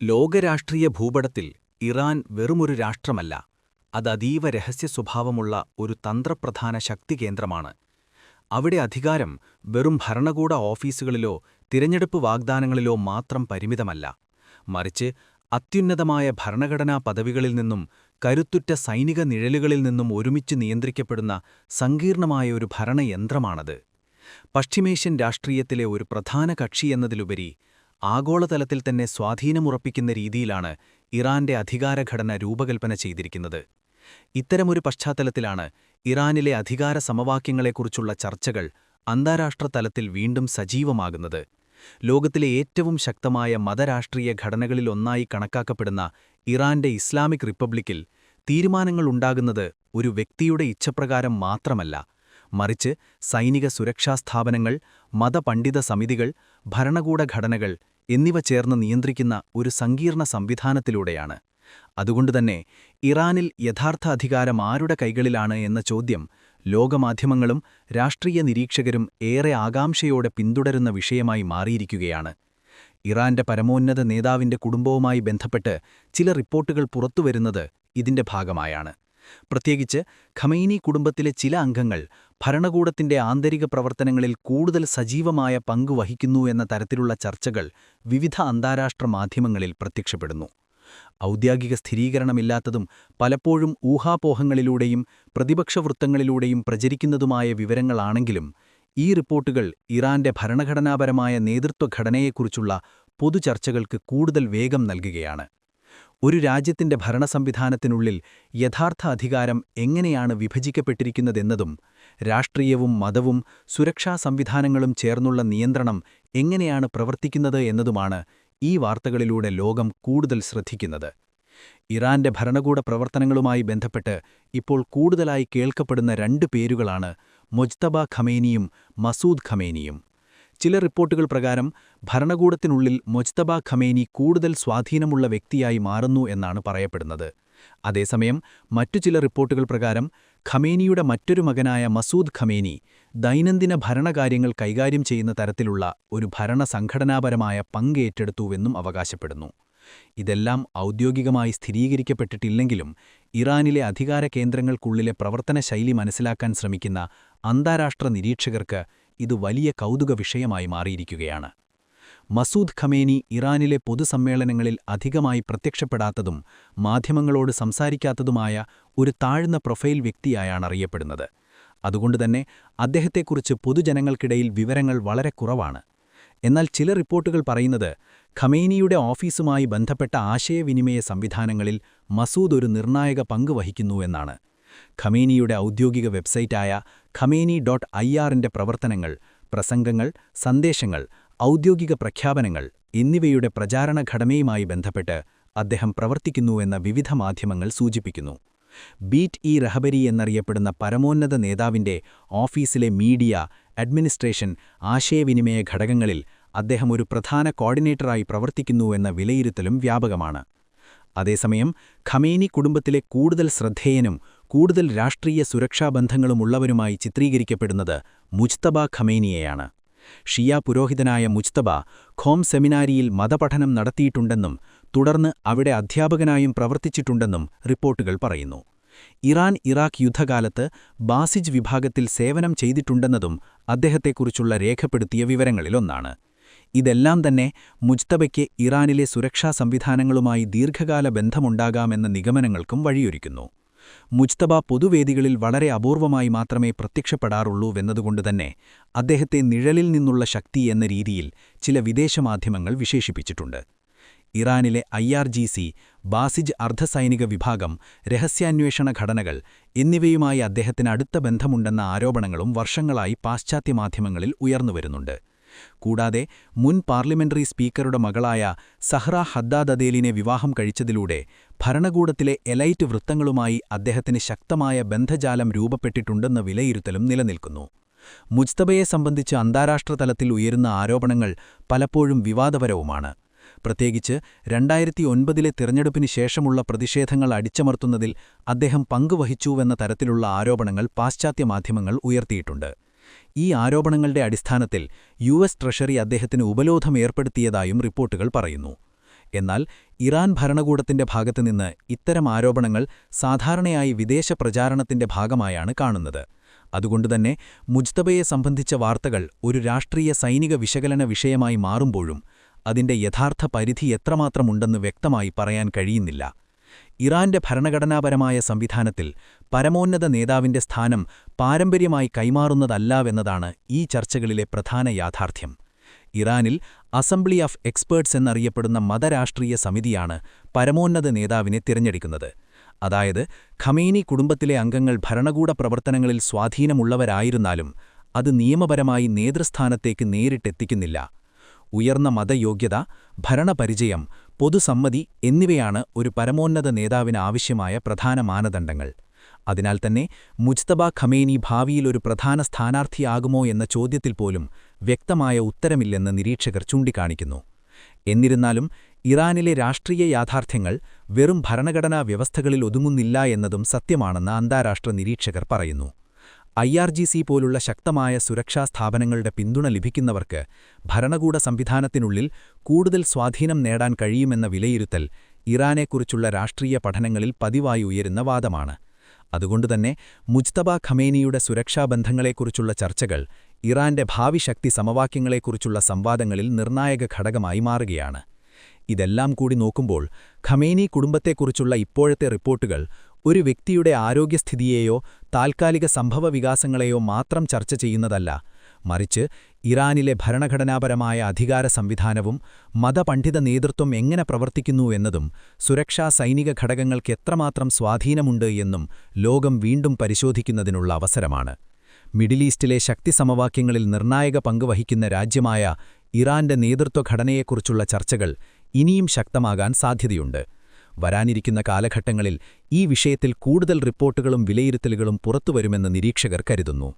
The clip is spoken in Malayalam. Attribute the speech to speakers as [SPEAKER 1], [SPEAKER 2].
[SPEAKER 1] ലോകരാഷ്ട്രീയ ഭൂപടത്തിൽ ഇറാൻ വെറുമൊരു രാഷ്ട്രമല്ല അത് അതീവ രഹസ്യ സ്വഭാവമുള്ള ഒരു തന്ത്രപ്രധാന ശക്തികേന്ദ്രമാണ് അവിടെ അധികാരം വെറും ഭരണകൂട ഓഫീസുകളിലോ തിരഞ്ഞെടുപ്പ് വാഗ്ദാനങ്ങളിലോ മാത്രം പരിമിതമല്ല. മറിച്ച് അത്യുന്നതമായ ഭരണഘടനാ പദവികളിൽ നിന്നും കരുത്തുറ്റ സൈനിക നിഴലുകളിൽ നിന്നും ഒരുമിച്ച് നിയന്ത്രിക്കപ്പെടുന്ന സങ്കീർണമായ ഒരു ഭരണയന്ത്രമാണത്. പശ്ചിമേഷ്യൻ രാഷ്ട്രീയത്തിലെ ഒരു പ്രധാന കക്ഷിയെന്നതിലുപരി ആഗോളതലത്തിൽ തന്നെ സ്വാധീനമുറപ്പിക്കുന്ന രീതിയിലാണ് ഇറാന്റെ അധികാരഘടന രൂപകൽപ്പന ചെയ്തിരിക്കുന്നത്. ഇത്തരമൊരു പശ്ചാത്തലത്തിലാണ് ഇറാനിലെ അധികാര സമവാക്യങ്ങളെക്കുറിച്ചുള്ള ചർച്ചകൾ അന്താരാഷ്ട്ര തലത്തിൽ വീണ്ടും സജീവമാകുന്നത്. ലോകത്തിലെ ഏറ്റവും ശക്തമായ മതരാഷ്ട്രീയ ഘടനകളിലൊന്നായി കണക്കാക്കപ്പെടുന്ന ഇറാന്റെ ഇസ്ലാമിക് റിപ്പബ്ലിക്കിൽ തീരുമാനങ്ങൾ ഉണ്ടാകുന്നത് ഒരു വ്യക്തിയുടെ ഇച്ഛപ്രകാരം മാത്രമല്ല മറിച്ച് സൈനിക സുരക്ഷാ സ്ഥാപനങ്ങൾ മതപണ്ഡിത സമിതികൾ ഭരണകൂട ഘടനകൾ എന്നിവ ചേർന്ന് നിയന്ത്രിക്കുന്ന ഒരു സങ്കീർണ സംവിധാനത്തിലൂടെയാണ്. അതുകൊണ്ടുതന്നെ ഇറാനിൽ യഥാർത്ഥ അധികാരം ആരുടെ കൈകളിലാണ് എന്ന ചോദ്യം ലോകമാധ്യമങ്ങളും രാഷ്ട്രീയ നിരീക്ഷകരും ഏറെ ആകാംക്ഷയോടെ പിന്തുടരുന്ന വിഷയമായി മാറിയിരിക്കുകയാണ്. ഇറാന്റെ പരമോന്നത നേതാവിന്റെ കുടുംബവുമായി ബന്ധപ്പെട്ട് ചില റിപ്പോർട്ടുകൾ പുറത്തുവരുന്നത് ഇതിന്റെ ഭാഗമായാണ്. പ്രത്യേകിച്ച് ഖമൈനി കുടുംബത്തിലെ ചില അംഗങ്ങൾ ഭരണകൂടത്തിന്റെ ആന്തരിക പ്രവർത്തനങ്ങളിൽ കൂടുതൽ സജീവമായ പങ്കു വഹിക്കുന്നു എന്ന തരത്തിലുള്ള ചർച്ചകൾ വിവിധ അന്താരാഷ്ട്ര മാധ്യമങ്ങളിൽ പ്രത്യക്ഷപ്പെടുന്നു. ഔദ്യോഗിക സ്ഥിരീകരണമില്ലാത്തതും പലപ്പോഴും ഊഹാപോഹങ്ങളിലൂടെയും പ്രതിപക്ഷ വൃത്തങ്ങളിലൂടെയും പ്രചരിക്കുന്നതുമായ വിവരങ്ങളാണെങ്കിലും ഈ റിപ്പോർട്ടുകൾ ഇറാന്റെ ഭരണഘടനാപരമായ നേതൃത്വഘടനയെക്കുറിച്ചുള്ള പൊതുചർച്ചകൾക്ക് കൂടുതൽ വേഗം നൽകുകയാണ്. ഒരു രാജ്യത്തിന്റെ ഭരണസംവിധാനത്തിനുള്ളിൽ യഥാർത്ഥ അധികാരം എങ്ങനെയാണ് വിഭജിക്കപ്പെട്ടിരിക്കുന്നതെന്നതും രാഷ്ട്രീയവും മതവും സുരക്ഷാ സംവിധാനങ്ങളും ചേർന്നുള്ള നിയന്ത്രണം എങ്ങനെയാണ് പ്രവർത്തിക്കുന്നത് എന്നതുമാണ് ഈ വാർത്തകളിലൂടെ ലോകം കൂടുതൽ ശ്രദ്ധിക്കുന്നത്. ഇറാന്റെ ഭരണകൂട പ്രവർത്തനങ്ങളുമായി ബന്ധപ്പെട്ട് ഇപ്പോൾ കൂടുതലായി കേൾക്കപ്പെടുന്ന രണ്ട് പേരുകളാണ് മൊജ്തബ ഖമേനിയും മസൂദ് ഖമേനിയും. ചില റിപ്പോർട്ടുകൾ പ്രകാരം ഭരണകൂടത്തിനുള്ളിൽ മൊജ്തബ ഖമേനി കൂടുതൽ സ്വാധീനമുള്ള വ്യക്തിയായി മാറുന്നു എന്നാണ് പറയപ്പെടുന്നത്. അതേസമയം മറ്റു ചില റിപ്പോർട്ടുകൾ പ്രകാരം ഖമേനിയുടെ മറ്റൊരു മകനായ മസൂദ് ഖമേനി ദൈനംദിന ഭരണകാര്യങ്ങൾ കൈകാര്യം ചെയ്യുന്ന തരത്തിലുള്ള ഒരു ഭരണ സംഘടനാപരമായ പങ്കേറ്റെടുത്തുവെന്നും അവകാശപ്പെടുന്നു. ഇതെല്ലാം ഔദ്യോഗികമായി സ്ഥിരീകരിക്കപ്പെട്ടിട്ടില്ലെങ്കിലും ഇറാനിലെ അധികാര കേന്ദ്രങ്ങൾക്കുള്ളിലെ പ്രവർത്തന ശൈലി മനസ്സിലാക്കാൻ ശ്രമിക്കുന്ന അന്താരാഷ്ട്ര നിരീക്ഷകർക്ക് ഇത് വലിയ കൗതുക വിഷയമായി മാറിയിരിക്കുകയാണ്. മസൂദ് ഖമേനി ഇറാനിലെ പൊതുസമ്മേളനങ്ങളിൽ അധികമായി പ്രത്യക്ഷപ്പെടാത്തതും മാധ്യമങ്ങളോട് സംസാരിക്കാത്തതുമായ ഒരു താഴ്ന്ന പ്രൊഫൈൽ വ്യക്തിയായാണ് അറിയപ്പെടുന്നത്. അതുകൊണ്ടുതന്നെ അദ്ദേഹത്തെക്കുറിച്ച് പൊതുജനങ്ങൾക്കിടയിൽ വിവരങ്ങൾ വളരെ കുറവാണ്. എന്നാൽ ചില റിപ്പോർട്ടുകൾ പറയുന്നത് ഖമേനിയുടെ ഓഫീസുമായി ബന്ധപ്പെട്ട ആശയവിനിമയ സംവിധാനങ്ങളിൽ മസൂദ് ഒരു നിർണായക പങ്ക് വഹിക്കുന്നുവെന്നാണ് ഖമേനിയുടെ ഔദ്യോഗിക വെബ്സൈറ്റായ ഖമേനി ഡോട്ട് ഐ ആറിന്റെ പ്രവർത്തനങ്ങൾ പ്രസംഗങ്ങൾ സന്ദേശങ്ങൾ ഔദ്യോഗിക പ്രഖ്യാപനങ്ങൾ എന്നിവയുടെ പ്രചാരണ ഘടനയുമായി ബന്ധപ്പെട്ട് അദ്ദേഹം പ്രവർത്തിക്കുന്നുവെന്ന വിവിധ മാധ്യമങ്ങൾ സൂചിപ്പിക്കുന്നു. ബീറ്റ് ഇ റഹബരി എന്നറിയപ്പെടുന്ന പരമോന്നത നേതാവിന്റെ ഓഫീസിലെ മീഡിയ അഡ്മിനിസ്ട്രേഷൻ ആശയവിനിമയ ഘടകങ്ങളിൽ അദ്ദേഹം ഒരു പ്രധാന കോർഡിനേറ്ററായി പ്രവർത്തിക്കുന്നുവെന്ന വിലയിരുത്തലും വ്യാപകമാണ്. അതേസമയം ഖമേനി കുടുംബത്തിലെ കൂടുതൽ ശ്രദ്ധേയനും കൂടുതൽ രാഷ്ട്രീയ സുരക്ഷാബന്ധങ്ങളുമുള്ളവരുമായി ചിത്രീകരിക്കപ്പെടുന്നത് മുജ്തബ ഖമേനിയെയാണ്. ഷിയ പുരോഹിതനായ മുജ്തബ ഖോം സെമിനാരിയിൽ മതപഠനം നടത്തിയിട്ടുണ്ടെന്നും തുടർന്ന് അവിടെ അധ്യാപകനായും പ്രവർത്തിച്ചിട്ടുണ്ടെന്നും റിപ്പോർട്ടുകൾ പറയുന്നു. ഇറാൻ ഇറാഖ് യുദ്ധകാലത്ത് ബാസിജ് വിഭാഗത്തിൽ സേവനം ചെയ്തിട്ടുണ്ടെന്നതും അദ്ദേഹത്തെക്കുറിച്ചുള്ള രേഖപ്പെടുത്തിയ വിവരങ്ങളിലൊന്നാണ്. ഇതെല്ലാം തന്നെ മുജ്തബയ്ക്ക് ഇറാനിലെ സുരക്ഷാ സംവിധാനങ്ങളുമായി ദീർഘകാല ബന്ധമുണ്ടാകാമെന്ന നിഗമനങ്ങൾക്കും വഴിയൊരുക്കുന്നു. മുജ്തബ പൊതുവേദികളിൽ വളരെ അപൂർവമായി മാത്രമേ പ്രത്യക്ഷപ്പെടാറുള്ളൂ പ്രത്യക്ഷപ്പെടാറുള്ളൂവെന്നതുകൊണ്ടുതന്നെ അദ്ദേഹത്തെ നിഴലിൽ നിന്നുള്ള ശക്തി എന്ന രീതിയിൽ ചില വിദേശ മാധ്യമങ്ങൾ വിശേഷിപ്പിച്ചിട്ടുണ്ട്. ഇറാനിലെ I R G C Basij അർദ്ധസൈനിക വിഭാഗം രഹസ്യാന്വേഷണ ഘടനകൾ എന്നിവയുമായി അദ്ദേഹത്തിന് അടുത്ത ബന്ധമുണ്ടെന്ന ആരോപണങ്ങളും വർഷങ്ങളായി പാശ്ചാത്യ മാധ്യമങ്ങളിൽ ഉയർന്നുവരുന്നുണ്ട്. കൂടാതെ മുൻ പാർലമെന്ററി സ്പീക്കറുടെ മകളായ സഹ്റ ഹദ്ദാദദേലിനെ വിവാഹം കഴിച്ചതിലൂടെ ഭരണകൂടത്തിലെ എലൈറ്റ് വൃത്തങ്ങളുമായി അദ്ദേഹത്തിന് ശക്തമായ ബന്ധജാലം രൂപപ്പെട്ടിട്ടുണ്ടെന്ന വിലയിരുത്തലും നിലനിൽക്കുന്നു. മുജ്തബയെ സംബന്ധിച്ച് അന്താരാഷ്ട്ര തലത്തിൽ ഉയരുന്ന ആരോപണങ്ങൾ പലപ്പോഴും വിവാദപരവുമാണ്. പ്രത്യേകിച്ച് രണ്ടായിരത്തി ഒൻപതിലെ തിരഞ്ഞെടുപ്പിന് ശേഷമുള്ള പ്രതിഷേധങ്ങൾ അടിച്ചമർത്തുന്നതിൽ അദ്ദേഹം പങ്കുവഹിച്ചുവെന്ന തരത്തിലുള്ള ആരോപണങ്ങൾ പാശ്ചാത്യ മാധ്യമങ്ങൾ ഉയർത്തിയിട്ടുണ്ട്. ഈ ആരോപണങ്ങളുടെ അടിസ്ഥാനത്തിൽ യു എസ് ട്രഷറി അദ്ദേഹത്തിന് ഉപലോധം ഏർപ്പെടുത്തിയതായും റിപ്പോർട്ടുകൾ പറയുന്നു. എന്നാൽ ഇറാൻ ഭരണകൂടത്തിന്റെ ഭാഗത്തുനിന്ന് ഇത്തരം ആരോപണങ്ങൾ സാധാരണയായി വിദേശ പ്രചാരണത്തിന്റെ ഭാഗമായാണ് കാണുന്നത്. അതുകൊണ്ടുതന്നെ മുജ്തബയെ സംബന്ധിച്ച വാർത്തകൾ ഒരു രാഷ്ട്രീയ സൈനിക വിശകലന വിഷയമായി മാറുമ്പോഴും അതിന്റെ യഥാർത്ഥ പരിധി എത്രമാത്രമുണ്ടെന്ന് വ്യക്തമായി പറയാൻ കഴിയുന്നില്ല. ഇറാന്റെ ഭരണഘടനാപരമായ സംവിധാനത്തിൽ പരമോന്നത നേതാവിന്റെ സ്ഥാനം പാരമ്പര്യമായി കൈമാറുന്നതല്ലാവെന്നതാണ് ഈ ചർച്ചകളിലെ പ്രധാന യാഥാർത്ഥ്യം. ഇറാനിൽ അസംബ്ലി ഓഫ് എക്സ്പേർട്സ് എന്നറിയപ്പെടുന്ന മതരാഷ്ട്രീയ സമിതിയാണ് പരമോന്നത നേതാവിനെ തിരഞ്ഞെടുക്കുന്നത്. അതായത് ഖമേനി കുടുംബത്തിലെ അംഗങ്ങൾ ഭരണകൂട പ്രവർത്തനങ്ങളിൽ സ്വാധീനമുള്ളവരായിരുന്നാലും അത് നിയമപരമായി നേതൃസ്ഥാനത്തേക്ക് നേരിട്ടെത്തിക്കുന്നില്ല. ഉയർന്ന മതയോഗ്യത ഭരണപരിചയം പൊതുസമ്മതി എന്നിവയാണ് ഒരു പരമോന്നത നേതാവിന് ആവശ്യമായ പ്രധാന മാനദണ്ഡങ്ങൾ. അതിനാൽ തന്നെ മുജ്തബ ഖമേനി ഭാവിയിൽ ഒരു പ്രധാന സ്ഥാനാർത്ഥിയാകുമോ എന്ന ചോദ്യത്തിൽ പോലും വ്യക്തമായ ഉത്തരമില്ലെന്ന് നിരീക്ഷകർ ചൂണ്ടിക്കാണിക്കുന്നു. എന്നിരുന്നാലും ഇറാനിലെ രാഷ്ട്രീയ യാഥാർത്ഥ്യങ്ങൾ വെറും ഭരണഘടനാ വ്യവസ്ഥകളിൽ ഒതുങ്ങുന്നില്ല എന്നതും സത്യമാണെന്ന് അന്താരാഷ്ട്ര നിരീക്ഷകർ പറയുന്നു. ഐ ആർ ജി സി പോലുള്ള ശക്തമായ സുരക്ഷാ സ്ഥാപനങ്ങളുടെ പിന്തുണ ലഭിക്കുന്നവർക്ക് ഭരണകൂട സംവിധാനത്തിനുള്ളിൽ കൂടുതൽ സ്വാധീനം നേടാൻ കഴിയുമെന്ന വിലയിരുത്തൽ ഇറാനെക്കുറിച്ചുള്ള രാഷ്ട്രീയ പഠനങ്ങളിൽ പതിവായി ഉയരുന്ന വാദമാണ്. അതുകൊണ്ടുതന്നെ മുജ്തബ ഖമേനിയുടെ സുരക്ഷാബന്ധങ്ങളെക്കുറിച്ചുള്ള ചർച്ചകൾ ഇറാന്റെ ഭാവിശക്തി സമവാക്യങ്ങളെക്കുറിച്ചുള്ള സംവാദങ്ങളിൽ നിർണായക ഘടകമായി മാറുകയാണ്. ഇതെല്ലാം കൂടി നോക്കുമ്പോൾ ഖമേനി കുടുംബത്തെക്കുറിച്ചുള്ള ഇപ്പോഴത്തെ റിപ്പോർട്ടുകൾ ഒരു വ്യക്തിയുടെ ആരോഗ്യസ്ഥിതിയെയോ താൽക്കാലിക സംഭവവികാസങ്ങളെയോ മാത്രം ചർച്ച ചെയ്യുന്നതല്ല. മറിച്ച് ഇറാനിലെ ഭരണഘടനാപരമായ അധികാര സംവിധാനവും മതപണ്ഡിത നേതൃത്വം എങ്ങനെ പ്രവർത്തിക്കുന്നു എന്നതും സുരക്ഷാ സൈനിക ഘടകങ്ങൾക്ക് എത്രമാത്രം സ്വാധീനമുണ്ട് എന്നും ലോകം വീണ്ടും പരിശോധിക്കുന്നതിനുള്ള അവസരമാണ്. മിഡിൽ ഈസ്റ്റിലെ ശക്തി സമവാക്യങ്ങളിൽ നിർണായക പങ്കുവഹിക്കുന്ന രാജ്യമായ ഇറാന്റെ നേതൃത്വഘടനയെക്കുറിച്ചുള്ള ചർച്ചകൾ ഇനിയും ശക്തമാകാൻ സാധ്യതയുണ്ട്. വരാനിരിക്കുന്ന കാലഘട്ടങ്ങളിൽ ഈ വിഷയത്തിൽ കൂടുതൽ റിപ്പോർട്ടുകളും വിലയിരുത്തലുകളും പുറത്തുവരുമെന്ന് നിരീക്ഷകർ കരുതുന്നു.